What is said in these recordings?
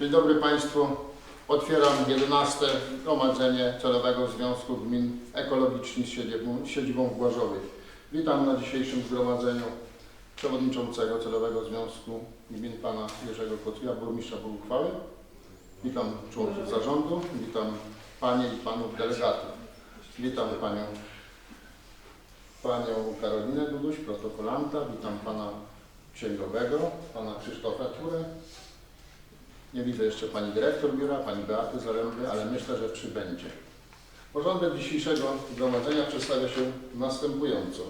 Dzień dobry Państwu. Otwieram 11. Zgromadzenie Celowego Związku Gmin Ekologicznych z siedzibą, siedzibą w Głarzowie. Witam na dzisiejszym zgromadzeniu przewodniczącego Celowego Związku Gmin Pana Jerzego Kocuja, burmistrza Boguchwały. Witam członków zarządu, witam Panie i Panów delegatów. Witam Panią, Panią Karolinę Duduś, protokolanta, witam Pana księgowego, Pana Krzysztofa Ciurę, nie widzę jeszcze Pani Dyrektor Biura, Pani Beaty Zaręby, ale myślę, że przybędzie. Porządek dzisiejszego zgromadzenia przedstawia się następująco.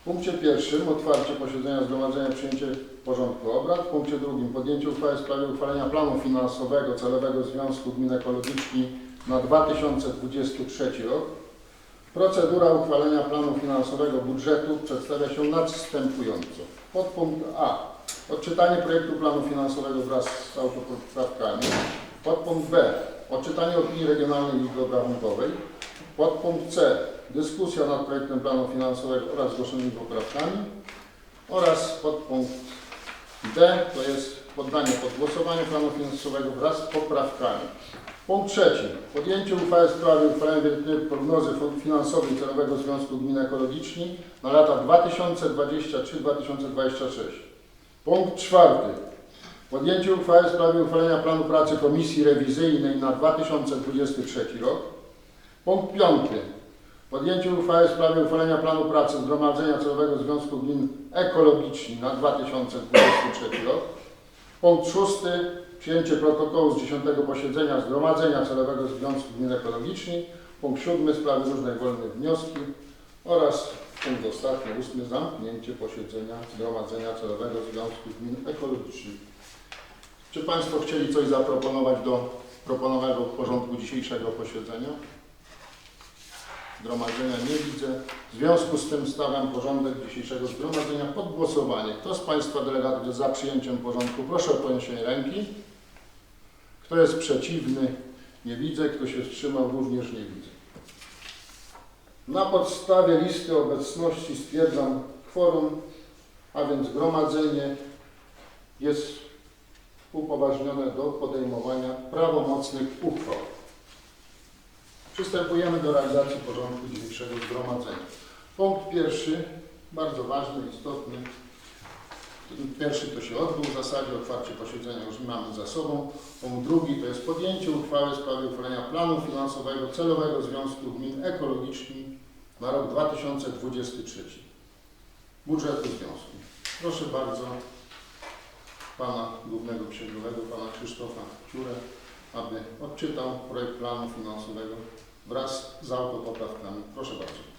W punkcie pierwszym otwarcie posiedzenia zgromadzenia przyjęcie porządku obrad. W punkcie drugim podjęcie uchwały w sprawie uchwalenia planu finansowego Celowego Związku Gmin Ekologicznych na 2023 rok. Procedura uchwalenia planu finansowego budżetu przedstawia się następująco. Podpunkt A. Odczytanie projektu planu finansowego wraz z autopoprawkami. Podpunkt B. Odczytanie opinii regionalnej Izby Obrachunkowej. Podpunkt C. Dyskusja nad projektem planu finansowego oraz zgłoszonymi poprawkami. Oraz podpunkt D. To jest poddanie pod głosowanie planu finansowego wraz z poprawkami. Punkt trzeci. Podjęcie uchwały w sprawie uchwalenia prognozy finansowej Celowego Związku Gmin Ekologicznych na lata 2023-2026. Punkt czwarty. Podjęcie uchwały w sprawie uchwalenia planu pracy Komisji Rewizyjnej na 2023 rok. Punkt piąty. Podjęcie uchwały w sprawie uchwalenia planu pracy Zgromadzenia Celowego Związku Gmin Ekologicznych na 2023 rok. Punkt szósty. Przyjęcie protokołu z 10 posiedzenia Zgromadzenia Celowego Związku Gmin Ekologicznych. Punkt siódmy. Sprawy różne wolne wnioski. Oraz punkt ostatni, ósmy. Zamknięcie posiedzenia Zgromadzenia Celowego Związku Gmin Ekologicznych. Czy Państwo chcieli coś zaproponować do proponowanego porządku dzisiejszego posiedzenia? Zgromadzenia nie widzę. W związku z tym stawiam porządek dzisiejszego zgromadzenia pod głosowanie. Kto z Państwa delegatów jest za przyjęciem porządku? Proszę o podniesienie ręki. Kto jest przeciwny? Nie widzę. Kto się wstrzymał? Również nie widzę. Na podstawie listy obecności stwierdzam kworum, a więc zgromadzenie jest upoważnione do podejmowania prawomocnych uchwał. Przystępujemy do realizacji porządku dzisiejszego zgromadzenia. Punkt pierwszy, bardzo ważny, istotny. Pierwszy to się odbył w zasadzie, otwarcie posiedzenia już mamy za sobą. Punkt drugi to jest podjęcie uchwały w sprawie uchwalenia planu finansowego celowego Związku Gmin Ekologicznych na rok 2023. Budżetu Związku. Proszę bardzo Pana Głównego Księgowego, Pana Krzysztofa Ciurę, aby odczytał projekt planu finansowego wraz z autopoprawkami. Proszę bardzo.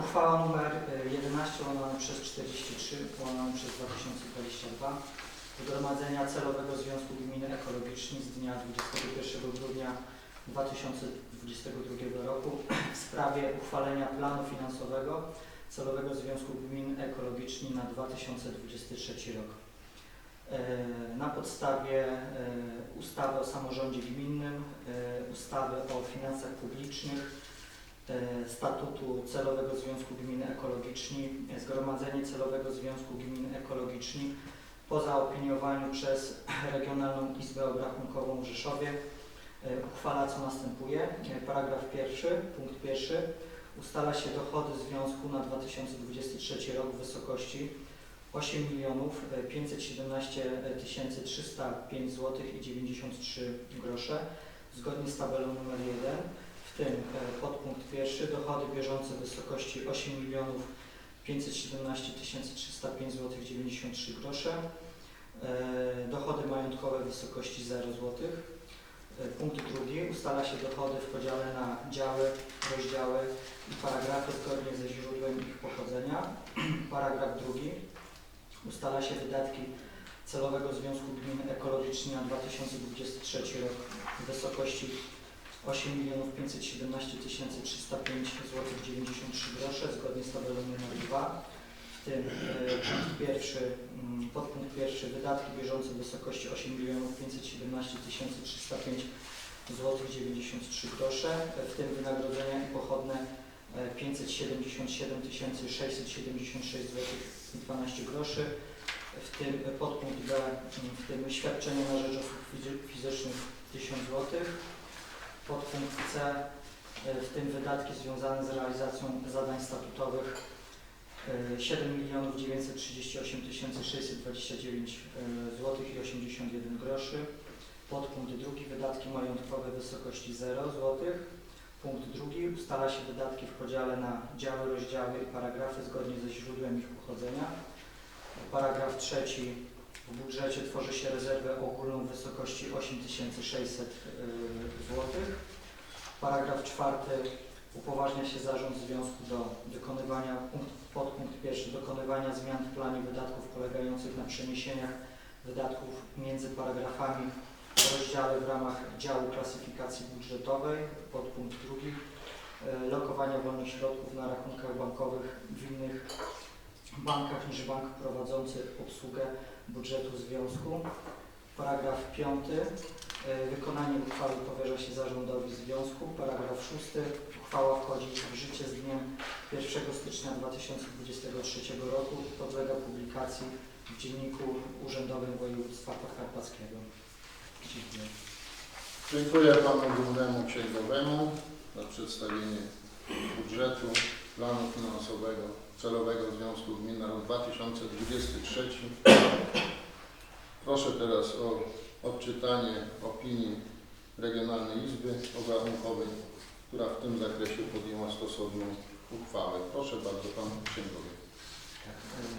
Uchwała nr 11 łamane przez 43 łamane przez 2022 Zgromadzenia Celowego Związku Gmin Ekologicznych z dnia 21 grudnia 2022 roku w sprawie uchwalenia planu finansowego Celowego Związku Gmin Ekologicznych na 2023 rok. E, Na podstawie e, ustawy o samorządzie gminnym, e, ustawy o finansach publicznych, statutu Celowego Związku Gmin Ekologicznych, Zgromadzenie Celowego Związku Gmin Ekologicznych po zaopiniowaniu przez Regionalną Izbę Obrachunkową w Rzeszowie e, uchwala co następuje. E, Paragraf pierwszy, punkt pierwszy. Ustala się dochody związku na 2023 rok w wysokości 8 milionów 517 tysięcy 305 zł i 93 grosze zgodnie z tabelą numer 1 w tym e, podpunkt pierwszy dochody bieżące w wysokości 8 milionów 517 tysięcy 305 zł 93 grosze. E, dochody majątkowe w wysokości 0 zł E, punkt drugi. Ustala się dochody w podziale na działy, rozdziały i paragrafy zgodnie ze źródłem ich pochodzenia. Paragraf drugi. Ustala się wydatki Celowego Związku Gmin Ekologicznych na 2023 rok w wysokości 8 517 305 zł 93 grosze zgodnie z tabelą nr 2 w tym e, punkt pierwszy, mm, podpunkt pierwszy wydatki bieżące w wysokości 8 517 305 zł 93 grosze. W tym wynagrodzenia i pochodne e, 577 676 zł i 12 groszy. W tym podpunkt B, w tym świadczenie na rzecz osób fizy- fizycznych 1000 zł. Podpunkt C, w tym wydatki związane z realizacją zadań statutowych e, 7 milionów 938 629 zł i 81 groszy. Podpunkt drugi wydatki majątkowe w wysokości 0 zł. Punkt drugi ustala się wydatki w podziale na działy, rozdziały i paragrafy zgodnie ze źródłem ich pochodzenia. Paragraf trzeci w budżecie tworzy się rezerwę ogólną w wysokości 8600 zł. Paragraf czwarty upoważnia się zarząd związku do dokonywania, punkt, podpunkt pierwszy, dokonywania zmian w planie wydatków polegających na przeniesieniach wydatków między paragrafami w rozdziale w ramach działu klasyfikacji budżetowej, podpunkt drugi, e, lokowania wolnych środków na rachunkach bankowych w innych bankach niż bank prowadzący obsługę budżetu związku. Paragraf 5. Wykonanie uchwały powierza się zarządowi związku. Paragraf szósty. Uchwała wchodzi w życie z dniem 1 stycznia 2023 roku podlega publikacji w Dzienniku Urzędowym Województwa Podkarpackiego. Dziękuję. Dziękuję panu głównemu księgowemu za przedstawienie budżetu, planu finansowego, celowego Związku Gmin na rok 2023. Proszę teraz o odczytanie opinii Regionalnej Izby Obrachunkowej, która w tym zakresie podjęła stosowną uchwałę. Proszę bardzo, pan księgowy.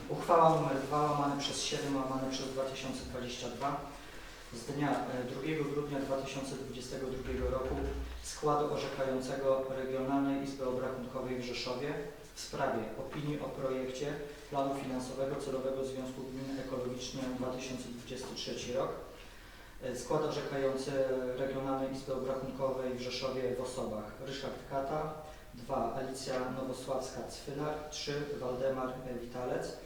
Uchwała nr 2 łamane przez 7 łamane przez 2022 z dnia y, 2 grudnia 2022 roku składu orzekającego Regionalnej Izby Obrachunkowej w Rzeszowie w sprawie opinii o projekcie planu finansowego celowego Związku Gmin Ekologicznych na 2023 rok. Y, Skład orzekający Regionalnej Izby Obrachunkowej w Rzeszowie w osobach Ryszard Kata, 2. Alicja Nowosławska-Cwylar, 3. Waldemar e, Witalec.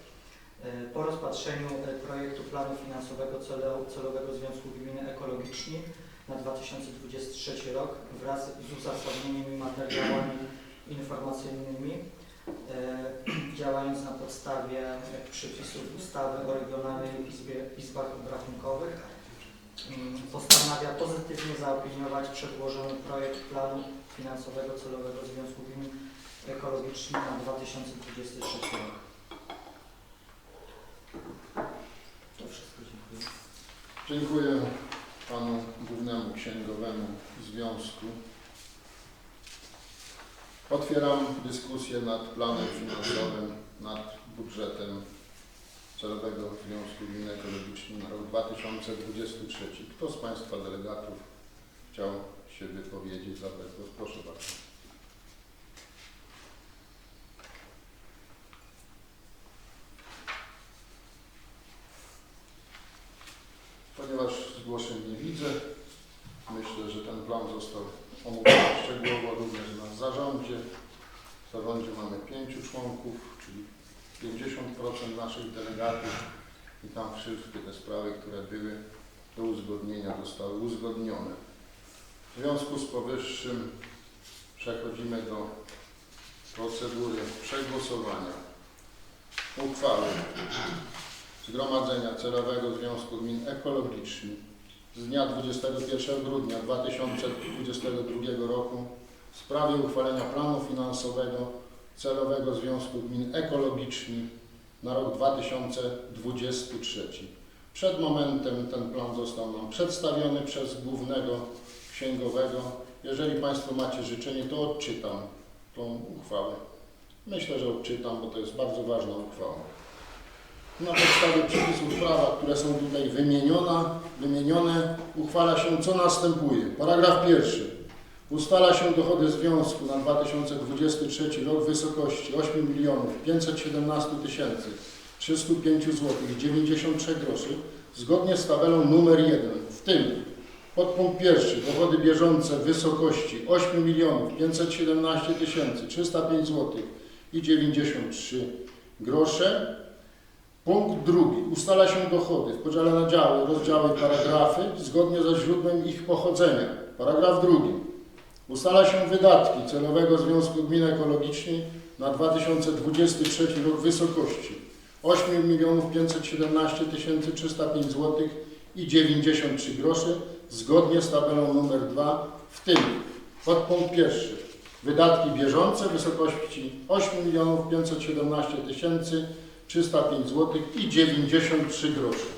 E, Po rozpatrzeniu e, projektu planu finansowego celo- celowego Związku Gminy Ekologiczni na 2023 rok wraz z uzasadnieniem i materiałami informacyjnymi, e, działając na podstawie e, przepisów ustawy o Regionalnej Izbie, Izbach Obrachunkowych, postanawia pozytywnie zaopiniować przedłożony projekt planu finansowego celowego Związku Gmin Ekologicznych na 2023 rok. To wszystko, dziękuję. Dziękuję panu głównemu księgowemu związku. Otwieram dyskusję nad planem finansowym, nad budżetem celowego Związku Gmin Ekologicznych na rok 2023. Kto z Państwa delegatów chciał się wypowiedzieć, zabrać głos? Proszę bardzo. Ponieważ zgłoszeń nie widzę, myślę, że ten plan został omówiony szczegółowo również na zarządzie. W zarządzie mamy pięciu członków, czyli 50% naszych delegatów i tam wszystkie te sprawy, które były do uzgodnienia, zostały uzgodnione. W związku z powyższym przechodzimy do procedury przegłosowania uchwały Zgromadzenia Celowego Związku Gmin Ekologicznych z dnia 21 grudnia 2022 roku w sprawie uchwalenia planu finansowego Celowego Związku Gmin Ekologicznych na rok 2023. Przed momentem ten plan został nam przedstawiony przez głównego księgowego. Jeżeli Państwo macie życzenie, to odczytam tą uchwałę. Myślę, że odczytam, bo to jest bardzo ważna uchwała. Na podstawie przepisów prawa, które są tutaj wymienione, uchwala się co następuje. Paragraf pierwszy. Ustala się dochody związku na 2023 rok w wysokości 8 milionów 517 tysięcy 305 zł 93 groszy zgodnie z tabelą numer 1, w tym podpunkt pierwszy dochody bieżące w wysokości 8 milionów 517 tysięcy 305 zł i 93 grosze Punkt drugi. Ustala się dochody w podziale na działy, rozdziały i paragrafy zgodnie ze źródłem ich pochodzenia. Paragraf drugi. Ustala się wydatki celowego Związku Gmin Ekologicznych na 2023 rok w wysokości. 8 milionów 517 305 zł i 93 groszy zgodnie z tabelą numer 2, w tym. Podpunkt pierwszy. Wydatki bieżące w wysokości 8 milionów 517 305 zł i 93 groszy.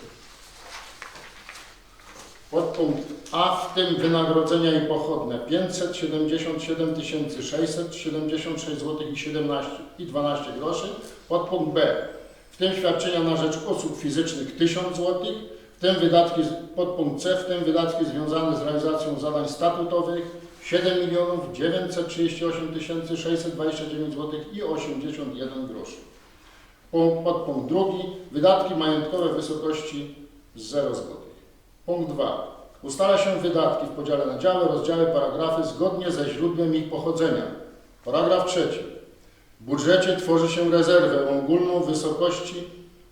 Podpunkt A, w tym wynagrodzenia i pochodne 577 676 zł i 17 i 12 groszy. Podpunkt B, w tym świadczenia na rzecz osób fizycznych 1000 zł, w tym wydatki, podpunkt C, w tym wydatki związane z realizacją zadań statutowych 7 milionów 938 629 zł i 81 groszy. Punkt- Podpunkt drugi, wydatki majątkowe w wysokości 0 zł. Punkt 2. Ustala się wydatki w podziale na działy, rozdziały, paragrafy zgodnie ze źródłem ich pochodzenia. Paragraf 3. W budżecie tworzy się rezerwę ogólną wysokości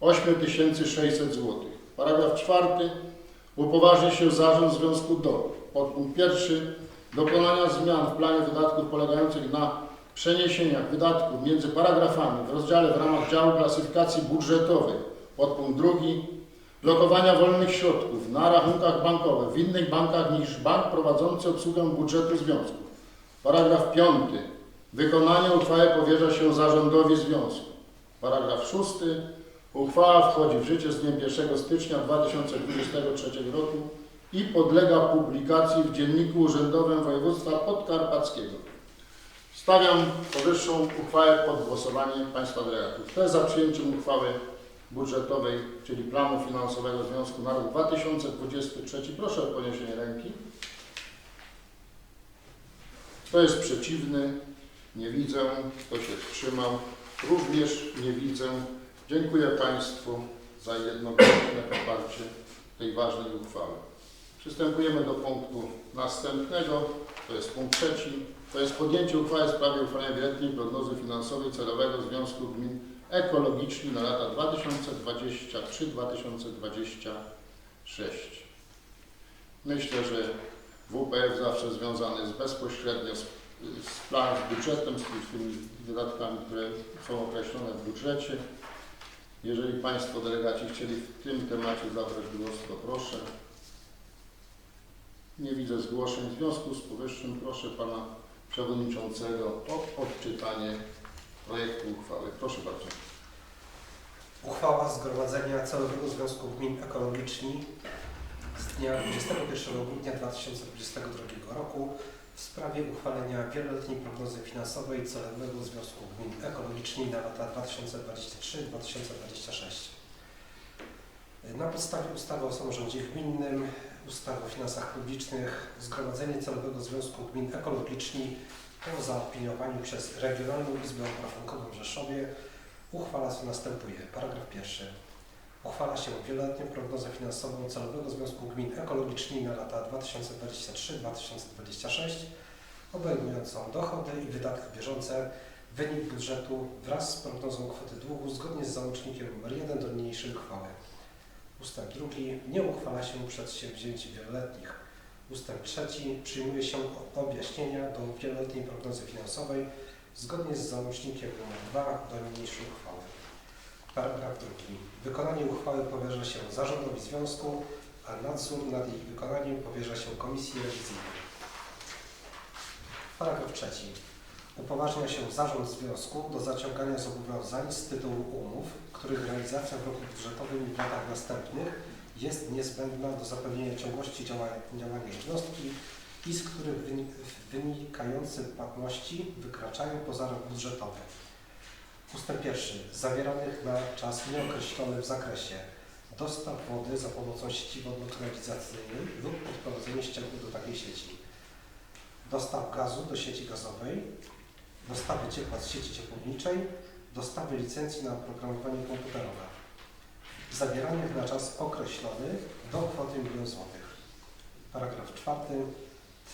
8600 zł. Paragraf 4. upoważni się zarząd w związku do podpunkt 1. Dokonania zmian w planie wydatków polegających na przeniesieniach wydatków między paragrafami w rozdziale w ramach działu klasyfikacji budżetowej. Podpunkt 2 blokowania wolnych środków na rachunkach bankowych w innych bankach niż bank prowadzący obsługę budżetu związku. Paragraf 5. Wykonanie uchwały powierza się zarządowi związku. Paragraf 6. Uchwała wchodzi w życie z dniem 1 stycznia 2023 roku i podlega publikacji w Dzienniku Urzędowym Województwa Podkarpackiego. Stawiam powyższą uchwałę pod głosowanie Państwa Delegatów. Kto jest za przyjęciem uchwały budżetowej, czyli planu finansowego Związku na rok 2023. Proszę o podniesienie ręki. Kto jest przeciwny? Nie widzę. Kto się wstrzymał? Również nie widzę. Dziękuję Państwu za jednogłośne poparcie tej ważnej uchwały. Przystępujemy do punktu następnego. To jest punkt trzeci. To jest podjęcie uchwały w sprawie uchwalenia wieloletniej prognozy finansowej celowego Związku Gmin ekologiczni na lata 2023-2026. Myślę, że WPF zawsze związany jest bezpośrednio z, z planem, z budżetem, z, tymi wydatkami, które są określone w budżecie. Jeżeli Państwo delegaci chcieli w tym temacie zabrać głos, to proszę. Nie widzę zgłoszeń. W związku z powyższym proszę Pana Przewodniczącego o odczytanie projektu uchwały. Proszę bardzo. Uchwała Zgromadzenia Całego Związku Gmin Ekologiczni z dnia 21 grudnia 2022 roku w sprawie uchwalenia wieloletniej prognozy finansowej Celowego Związku Gmin Ekologiczni na lata 2023-2026. Na podstawie ustawy o samorządzie gminnym, ustawy o finansach publicznych, Zgromadzenie Celowego Związku Gmin Ekologiczni po zaopiniowaniu przez Regionalną Izbę Obrachunkową w Rzeszowie uchwala co następuje. Paragraf pierwszy. Uchwala się wieloletnią prognozę finansową Celowego Związku Gmin Ekologiczni na lata 2023-2026 obejmującą dochody i wydatki bieżące, wynik budżetu wraz z prognozą kwoty długu zgodnie z załącznikiem nr 1 do niniejszej uchwały. Ustęp drugi. Nie uchwala się przedsięwzięć wieloletnich. Ustęp trzeci. Przyjmuje się objaśnienia do wieloletniej prognozy finansowej zgodnie z załącznikiem nr 2 do niniejszej uchwały. Paragraf drugi. Wykonanie uchwały powierza się zarządowi związku, a nadzór nad jej wykonaniem powierza się komisji rewizyjnej. Paragraf trzeci. Upoważnia się zarząd związku do zaciągania zobowiązań z tytułu umów, których realizacja w roku budżetowym i w latach następnych jest niezbędna do zapewnienia ciągłości działania, jednostki i z których wyni- wynikające płatności wykraczają poza rok budżetowy. Ustęp pierwszy. Zawieranych na czas nieokreślony w zakresie dostaw wody za pomocą sieci wodno-kanalizacyjnej lub odprowadzenie ścieków do takiej sieci, dostaw gazu do sieci gazowej, dostawy ciepła z sieci ciepłowniczej, dostawy licencji na oprogramowanie komputerowe, zawieranych na czas określony do kwoty 1 000 zł. Paragraf czwarty.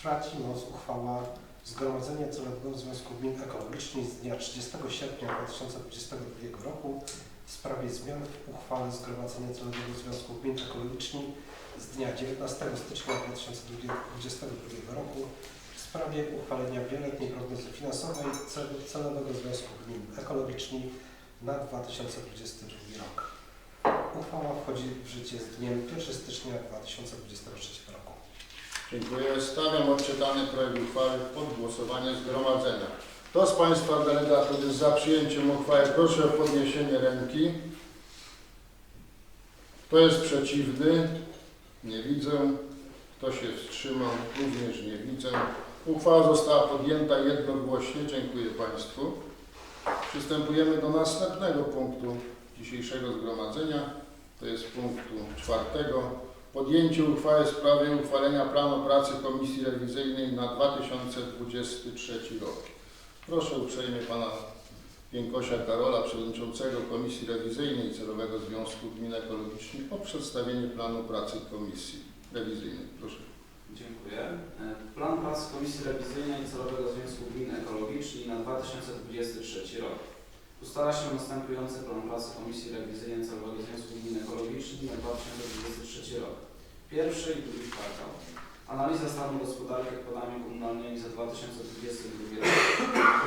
Traci moc uchwała Zgromadzenia Celowego Związku Gmin Ekologicznych z dnia 30 sierpnia 2022 roku w sprawie zmian w uchwale Zgromadzenia Celowego Związku Gmin Ekologicznych z dnia 19 stycznia 2022 roku w sprawie uchwalenia wieloletniej prognozy finansowej cel- Celowego Związku Gmin Ekologicznych na 2022 rok. Uchwała wchodzi w życie z dniem 1 stycznia 2023 roku. Dziękuję. Stawiam odczytany projekt uchwały pod głosowanie zgromadzenia. Kto z Państwa delegatów jest za przyjęciem uchwały? Proszę o podniesienie ręki. Kto jest przeciwny? Nie widzę. Kto się wstrzymał? Również nie widzę. Uchwała została podjęta jednogłośnie. Dziękuję Państwu. Przystępujemy do następnego punktu dzisiejszego zgromadzenia. To jest punktu czwartego. Podjęcie uchwały w sprawie uchwalenia planu pracy Komisji Rewizyjnej na 2023 rok. Proszę uprzejmie Pana Piękosia Karola, Przewodniczącego Komisji Rewizyjnej Celowego Związku Gmin Ekologicznych o przedstawienie planu pracy Komisji Rewizyjnej. Proszę. Dziękuję. E, Plan pracy Komisji Rewizyjnej Celowego Związku Gmin Ekologiczni na 2023 rok. Ustala się następujący plan pracy Komisji Rewizyjnej Celowego Związku Gmin Ekologiczni na 2023 rok. Pierwszy i drugi kwartał. Analiza stanu gospodarki odpadami komunalnymi za 2022 rok.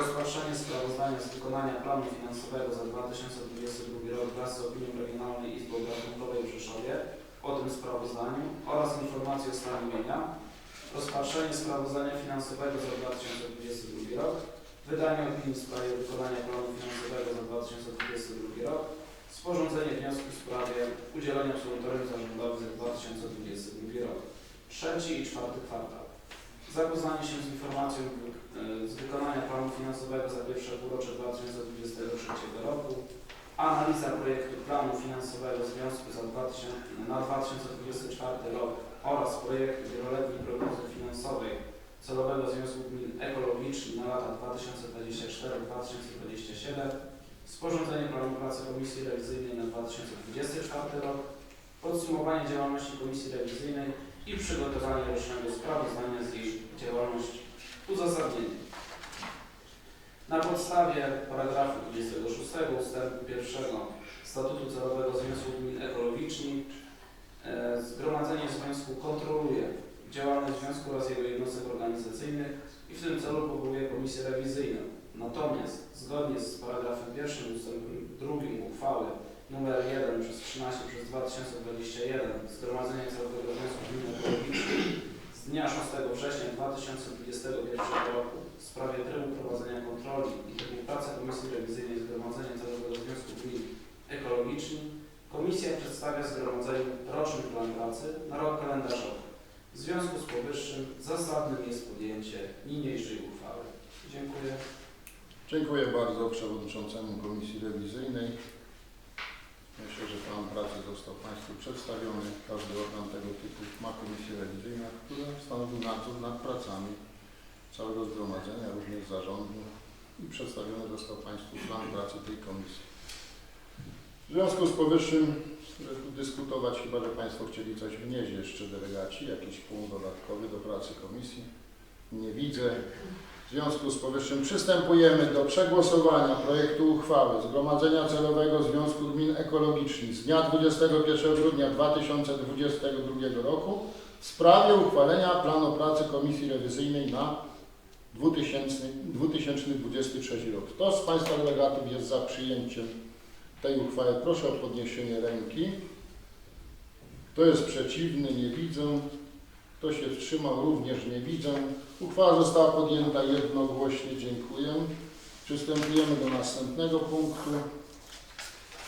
Rozpatrzenie sprawozdania z wykonania planu finansowego za 2022 rok wraz z opinią Regionalnej Izby Obrachunkowej w Rzeszowie o tym sprawozdaniu oraz informacji o stanie mienia, rozpatrzenie sprawozdania finansowego za 2022 rok, wydanie opinii w sprawie wykonania planu finansowego za 2022 rok, sporządzenie wniosku w sprawie udzielenia absolutorium zarządowi za 2022 rok. Trzeci i czwarty kwartał. Zapoznanie się z informacją e, z wykonania planu finansowego za pierwsze półrocze 2023 roku, analiza projektu planu finansowego Związku za 2000, na 2024 rok oraz projektu wieloletniej prognozy finansowej celowego Związku Gmin Ekologicznych na lata 2024-2027, sporządzenie planu pracy Komisji Rewizyjnej na 2024 rok, podsumowanie działalności Komisji Rewizyjnej i przygotowanie rocznego sprawozdania z jej działalności. Uzasadnienie. Na podstawie paragrafu 26 ustępu 1 Statutu Celowego Związku Gmin Ekologicznych e, Zgromadzenie Związku kontroluje działalność Związku oraz jego jednostek organizacyjnych i w tym celu powołuje Komisję Rewizyjną. Natomiast zgodnie z paragrafem 1 ustępem 2 uchwały nr 1 przez 13 przez 2021 Zgromadzenie Celowego Związku Gmin Ekologicznych z dnia 6 września 2021 roku w sprawie trybu prowadzenia kontroli i trybu pracy Komisji Rewizyjnej Zgromadzenia Celowego Związku Gmin Ekologicznych Komisja przedstawia Zgromadzeniu roczny plan pracy na rok kalendarzowy. W związku z powyższym zasadnym jest podjęcie niniejszej uchwały. Dziękuję. Dziękuję bardzo Przewodniczącemu Komisji Rewizyjnej. Myślę, że plan pracy został Państwu przedstawiony. Każdy organ tego typu ma komisję rewizyjną, która stanowi nadzór nad pracami całego zgromadzenia, również zarządu i przedstawiony został Państwu plan pracy tej komisji. W związku z powyższym, dyskutować, chyba że Państwo chcieli coś wnieść jeszcze delegaci, jakiś punkt dodatkowy do pracy komisji. Nie widzę. W związku z powyższym przystępujemy do przegłosowania projektu uchwały Zgromadzenia Celowego Związku Gmin Ekologicznych z dnia 21 grudnia 2022 roku w sprawie uchwalenia planu pracy Komisji Rewizyjnej na 2000, 2023 rok. Kto z Państwa delegatów jest za przyjęciem tej uchwały? Proszę o podniesienie ręki. Kto jest przeciwny? Nie widzę. Kto się wstrzymał? Również nie widzę. Uchwała została podjęta jednogłośnie. Dziękuję. Przystępujemy do następnego punktu.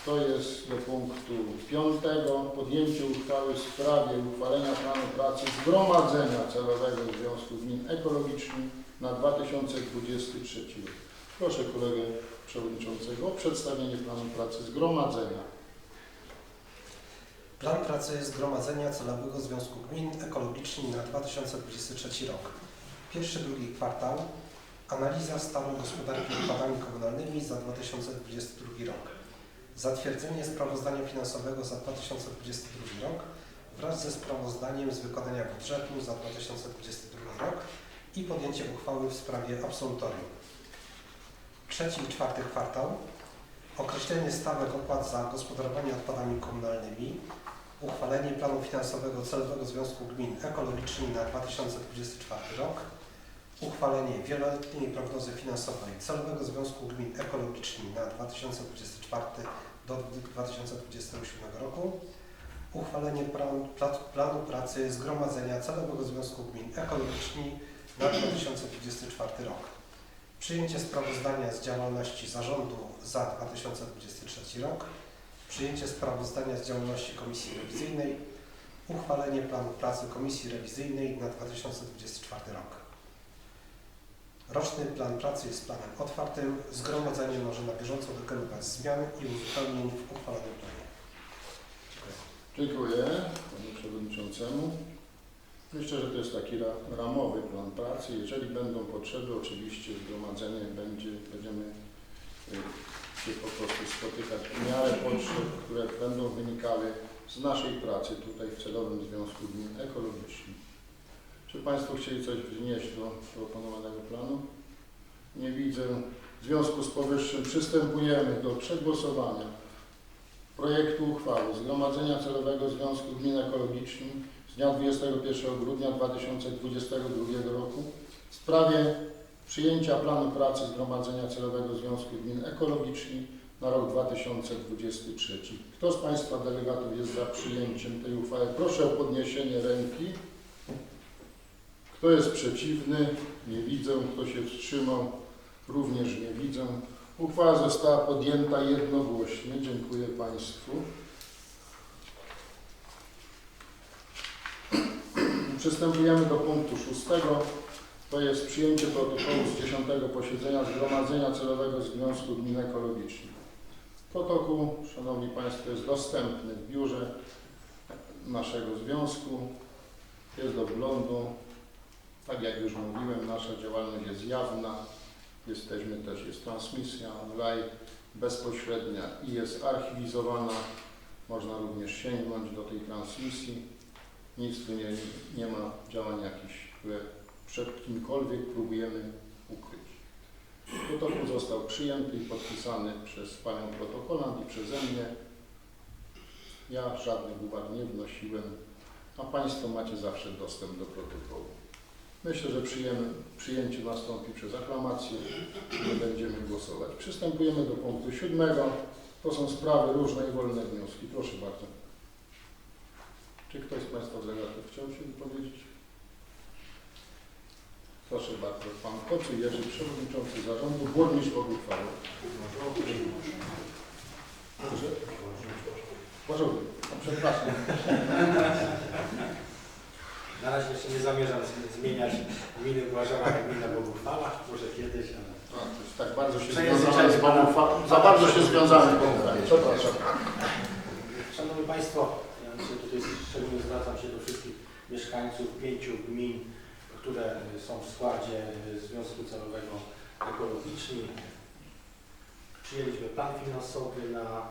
To jest do punktu piątego. Podjęcie uchwały w sprawie uchwalenia planu pracy Zgromadzenia Celowego Związku Gmin Ekologicznych na 2023 rok. Proszę kolegę przewodniczącego o przedstawienie planu pracy Zgromadzenia. Plan pracy Zgromadzenia Celowego Związku Gmin Ekologicznych na 2023 rok. Pierwszy, drugi kwartał. Analiza stanu gospodarki odpadami komunalnymi za 2022 rok. Zatwierdzenie sprawozdania finansowego za 2022 rok wraz ze sprawozdaniem z wykonania budżetu za 2022 rok i podjęcie uchwały w sprawie absolutorium. Trzeci i czwarty kwartał. Określenie stawek opłat za gospodarowanie odpadami komunalnymi, uchwalenie planu finansowego Celowego Związku Gmin Ekologicznych na 2024 rok, uchwalenie wieloletniej prognozy finansowej Celowego Związku Gmin Ekologiczni na 2024 do 2028 roku, uchwalenie planu, pla- planu pracy Zgromadzenia Celowego Związku Gmin Ekologiczni na 2024 rok, przyjęcie sprawozdania z działalności zarządu za 2023 rok, przyjęcie sprawozdania z działalności Komisji Rewizyjnej, uchwalenie planu pracy Komisji Rewizyjnej na 2024 rok. Roczny plan pracy jest planem otwartym. Zgromadzenie może na bieżąco dokonywać zmian i uzupełnień w uchwalonym planie. Dziękuję. Dziękuję panu przewodniczącemu. Myślę, że to jest taki ra, ramowy plan pracy. Jeżeli będą potrzeby, oczywiście zgromadzenie będzie, będziemy y, się po prostu spotykać w miarę potrzeb, które będą wynikały z naszej pracy tutaj w Celowym Związku Gmin Ekologicznych. Czy Państwo chcieli coś wnieść do proponowanego planu? Nie widzę. W związku z powyższym przystępujemy do przegłosowania projektu uchwały Zgromadzenia Celowego Związku Gmin Ekologicznych dnia 21 grudnia 2022 roku w sprawie przyjęcia planu pracy Zgromadzenia Celowego Związku Gmin Ekologicznych na rok 2023. Kto z Państwa delegatów jest za przyjęciem tej uchwały? Proszę o podniesienie ręki. Kto jest przeciwny? Nie widzę. Kto się wstrzymał? Również nie widzę. Uchwała została podjęta jednogłośnie. Dziękuję Państwu. Przystępujemy do punktu szóstego. To jest przyjęcie protokołu z 10 posiedzenia Zgromadzenia Celowego Związku Gmin Ekologicznych. Protokół, Szanowni Państwo, jest dostępny w biurze naszego związku. Jest do wglądu. Tak jak już mówiłem, nasza działalność jest jawna. Jesteśmy też, jest transmisja online bezpośrednia i jest archiwizowana. Można również sięgnąć do tej transmisji. Nic tu nie, nie ma działań jakichś, które przed kimkolwiek próbujemy ukryć. Protokół został przyjęty i podpisany przez Panią protokolant i przeze mnie. Ja żadnych uwag nie wnosiłem, a Państwo macie zawsze dostęp do protokołu. Myślę, że przyjemy, przyjęcie nastąpi przez aklamację nie będziemy głosować. Przystępujemy do punktu siódmego. To są sprawy różne i wolne wnioski. Proszę bardzo. Czy ktoś z Państwa delegatów chciał się wypowiedzieć? Proszę bardzo. Pan Kocy Jerzy, Przewodniczący Zarządu, Burmistrz Bogusławy. Proszę. A, Przepraszam. Na razie jeszcze nie zamierzam z- zmieniać gminy Błażowa na gminę Bogufala, może kiedyś, ale... A, to jest tak bardzo się Przejęzyczenie związane z. Za bardzo się związane z. Przepraszam. Szanowni Państwo, myślę, tutaj szczególnie zwracam się do wszystkich mieszkańców pięciu gmin, które są w składzie Związku Celowego Ekologiczni. Przyjęliśmy plan finansowy na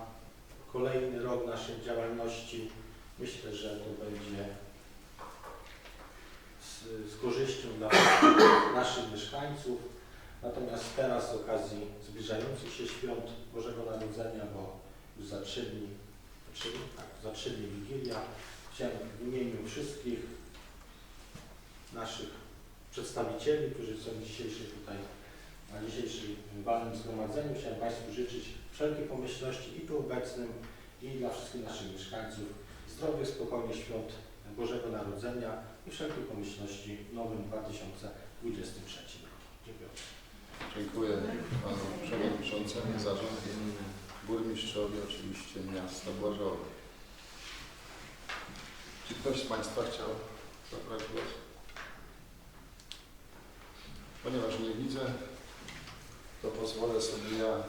kolejny rok naszej działalności. Myślę, że to będzie z, z korzyścią dla naszych mieszkańców. Natomiast teraz z okazji zbliżających się świąt Bożego Narodzenia, bo już za trzy dni, tak, za dni Wigilia, chciałem w imieniu wszystkich naszych przedstawicieli, którzy są dzisiejszy tutaj na dzisiejszym walnym zgromadzeniu, chciałem Państwu życzyć wszelkiej pomyślności i tu obecnym, i dla wszystkich naszych mieszkańców zdrowych, spokojnych świąt Bożego Narodzenia i wszelkiej pomyślności w nowym 2023 roku. Dziękuję. Dziękuję Panu Przewodniczącemu Zarządu, Burmistrzowi oczywiście miasta Błażowa. Czy ktoś z Państwa chciał zabrać głos? Ponieważ nie widzę, to pozwolę sobie ja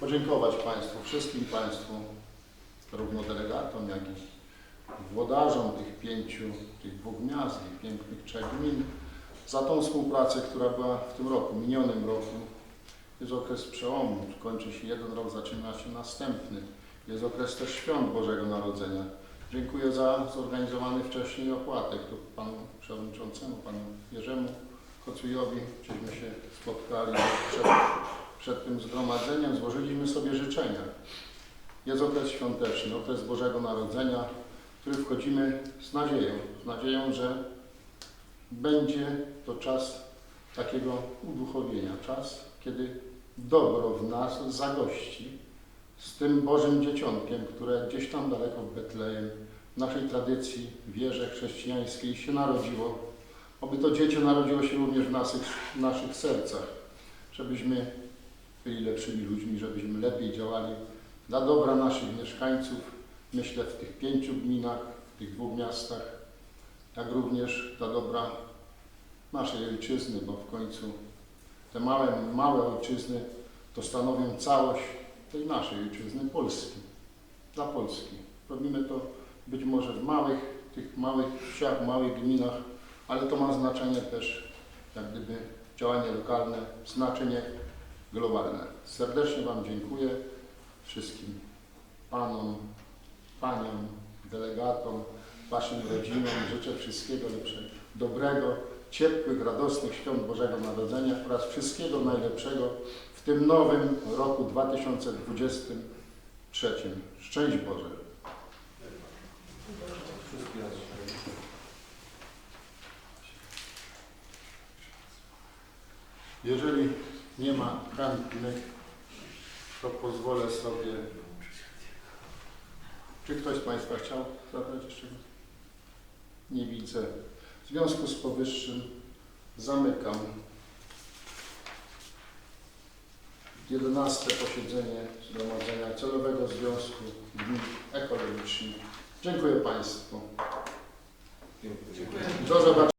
podziękować Państwu, wszystkim Państwu, zarówno delegatom, jak i włodarzom tych pięciu, tych dwóch miast, tych pięknych trzech gmin, za tą współpracę, która była w tym roku, minionym roku. Jest okres przełomu, kończy się jeden rok, zaczyna się następny. Jest okres też świąt Bożego Narodzenia. Dziękuję za zorganizowany wcześniej opłatek. Tu Panu Przewodniczącemu, Panu Jerzemu Kocujowi, gdzieśmy się spotkali przed, przed tym zgromadzeniem, złożyliśmy sobie życzenia. Jest okres świąteczny, okres Bożego Narodzenia, w który wchodzimy z nadzieją, z nadzieją, że będzie to czas takiego uduchowienia. Czas, kiedy dobro w nas zagości z tym Bożym Dzieciątkiem, które gdzieś tam daleko w Betlejem, w naszej tradycji, wierze chrześcijańskiej się narodziło. Oby to dziecię narodziło się również w naszych, w naszych sercach, żebyśmy byli lepszymi ludźmi, żebyśmy lepiej działali dla dobra naszych mieszkańców, myślę w tych pięciu gminach, w tych dwóch miastach, jak również dla dobra naszej ojczyzny, bo w końcu te małe, małe ojczyzny to stanowią całość tej naszej ojczyzny Polski, dla Polski. Robimy to być może w małych, tych małych wsiach, małych gminach, ale to ma znaczenie też, jak gdyby działanie lokalne, znaczenie globalne. Serdecznie Wam dziękuję wszystkim Panom, Paniom, delegatom, Waszym rodzinom. Życzę wszystkiego lepszego, dobrego, ciepłych, radosnych świąt Bożego Narodzenia oraz wszystkiego najlepszego w tym nowym roku 2023. Szczęść Boże! Jeżeli nie ma chętnych, to pozwolę sobie. Czy ktoś z Państwa chciał zabrać jeszcze? Nie widzę. W związku z powyższym zamykam 11 posiedzenie Zgromadzenia Celowego Związku Gmin Ekologicznych. Dziękuję Państwu. Dziękuję. Do zobaczenia.